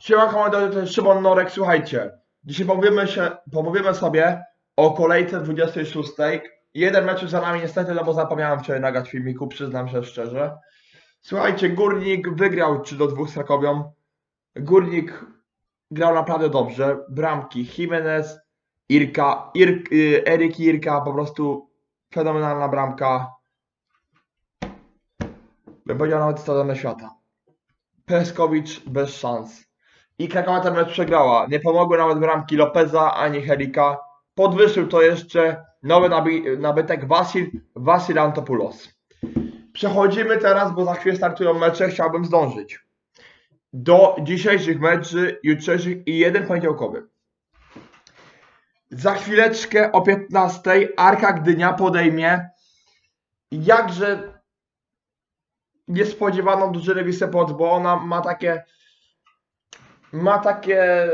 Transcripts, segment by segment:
Siema komandor, to jest Szymon Norek, słuchajcie. Dzisiaj powiemy, się, powiemy sobie o kolejce 26. Jeden mecz za nami niestety, no bo zapomniałem wczoraj nagrać filmiku, przyznam się szczerze. Słuchajcie, Górnik wygrał 3 do 2 z Krakowią. Górnik grał naprawdę dobrze. Bramki Jimenez, Irka, Ir, y, Eryk Irka, po prostu fenomenalna bramka. Bym powiedział nawet stadiony świata. Peskowicz bez szans. I Krakowa ten mecz przegrała. Nie pomogły nawet bramki Lopeza ani Herika. Podwyższył to jeszcze nowy nabytek Wasil, Wasil Antopoulos. Przechodzimy teraz, bo za chwilę startują mecze, chciałbym zdążyć. Do dzisiejszych meczy, jutrzejszych i jeden poniedziałkowy. Za chwileczkę o 15 Arka Gdynia podejmie jakże niespodziewaną drużynę Wisepot, bo ona ma takie ma takie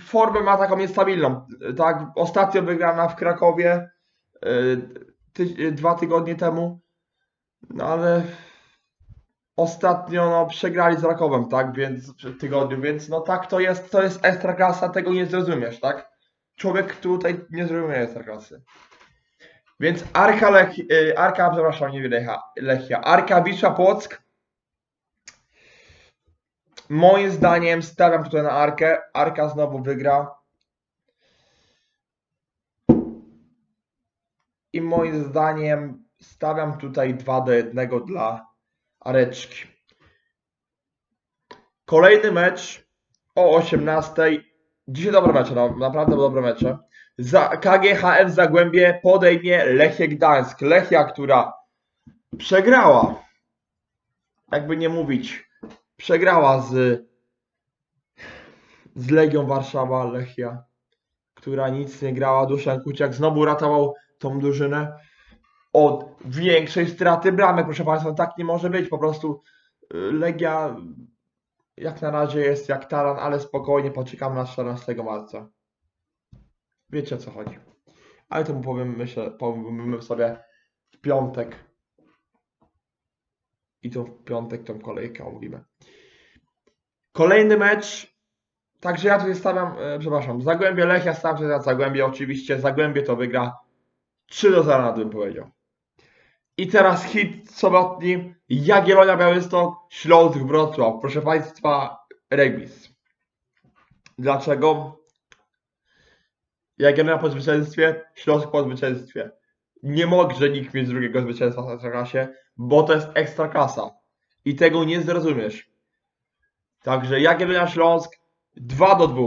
formę, ma taką niestabilną. Tak, ostatnio wygrana w Krakowie y, ty, dwa tygodnie temu, no ale ostatnio no, przegrali z Rakowem, tak, więc w tygodniu, więc no tak to jest, to jest ekstraklasa, tego nie zrozumiesz, tak? Człowiek tutaj nie zrozumie ekstraklasy. Więc Arka, Lech, y, Arka, przepraszam, nie Lechia, Lechia, Arka Wisła Płock Moim zdaniem stawiam tutaj na Arkę. Arka znowu wygra. I moim zdaniem stawiam tutaj 2 do 1 dla Areczki. Kolejny mecz o 18. Dzisiaj dobre mecze, no, naprawdę dobre mecze. Za KGHM Zagłębie podejmie Lechię Gdańsk. Lechia, która przegrała. Jakby nie mówić przegrała z, z Legią Warszawa, Lechia, która nic nie grała. Duszan Kuciak znowu ratował tą drużynę od większej straty bramek. Proszę Państwa, tak nie może być. Po prostu y, Legia jak na razie jest jak taran, ale spokojnie poczekamy na 14 marca. Wiecie o co chodzi. Ale to mu powiem, myślę, sobie w piątek. I to w piątek tą kolejkę omówimy. Kolejny mecz. Także ja tutaj stawiam, e, przepraszam, Zagłębie Lechia, stawiam tutaj na Zagłębie oczywiście. Zagłębie to wygra 3 do 0, bym powiedział. I teraz hit sobotni. Jagiellonia Białystok, Śląsk Wrocław. Proszę Państwa, remis. Dlaczego? Jagiellonia po zwycięstwie, Śląsk po zwycięstwie. Nie może nikt mieć drugiego zwycięstwa w Ekstraklasie, bo to jest Ekstraklasa. I tego nie zrozumiesz. Także Jagiellonia Śląsk 2 do 2.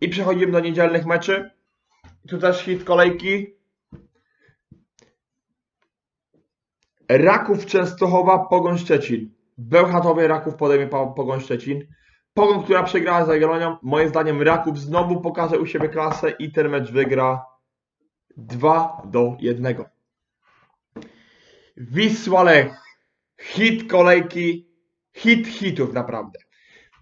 I przechodzimy do niedzielnych meczy. Tu też hit kolejki. Raków Częstochowa, Pogoń Szczecin. Bełchatowie Raków podejmie Po- Pogoń Szczecin. Pogoń, która przegrała z Jagiellonią. Moim zdaniem Raków znowu pokaże u siebie klasę i ten mecz wygra 2 do 1. Wisła Lech. Hit kolejki. Hit hitów naprawdę.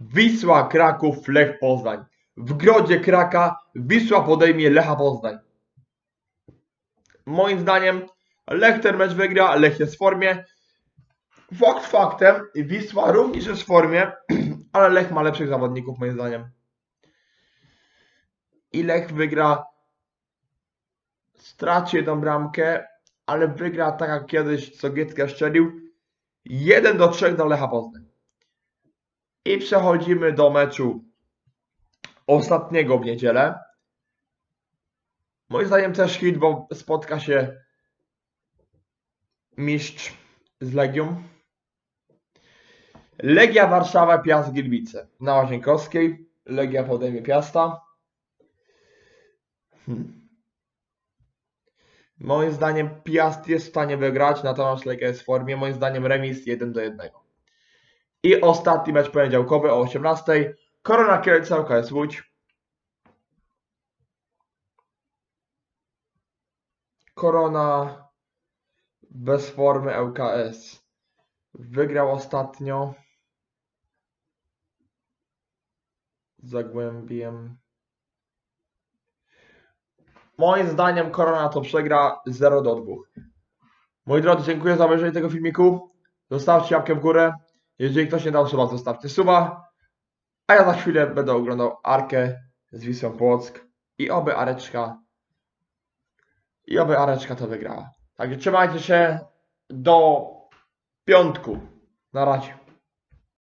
Wisła Kraków, Lech Poznań. W Grodzie Kraka Wisła podejmie Lecha Poznań. Moim zdaniem Lech ten mecz wygra, Lech jest w formie. Fakt faktem, Wisła również jest w formie, ale Lech ma lepszych zawodników moim zdaniem. I Lech wygra, straci jedną bramkę, ale wygra tak jak kiedyś Sogiecka szczelił. 1 do 3 do Lecha Poznań. I przechodzimy do meczu ostatniego w niedzielę. Moim zdaniem też hit, bo spotka się mistrz z Legią. Legia Warszawa, Piast Gliwice. Na Łazienkowskiej. Legia podejmie Piasta. Hmm. Moim zdaniem Piast jest w stanie wygrać, natomiast Legia jest w formie. Moim zdaniem remis 1 do 1. I ostatni mecz poniedziałkowy o 18. Korona Kielce, ŁKS Łódź. Korona bez formy ŁKS. Wygrał ostatnio Zagłębiem. Moim zdaniem Korona to przegra 0 do 2. Moi drodzy, dziękuję za obejrzenie tego filmiku. Zostawcie łapkę w górę. Jeżeli ktoś nie dał suba, zostawcie suba. A ja za chwilę będę oglądał Arkę z Wisłą Płock i oby Areczka i oby Areczka to wygrała. Także trzymajcie się do piątku. Na razie.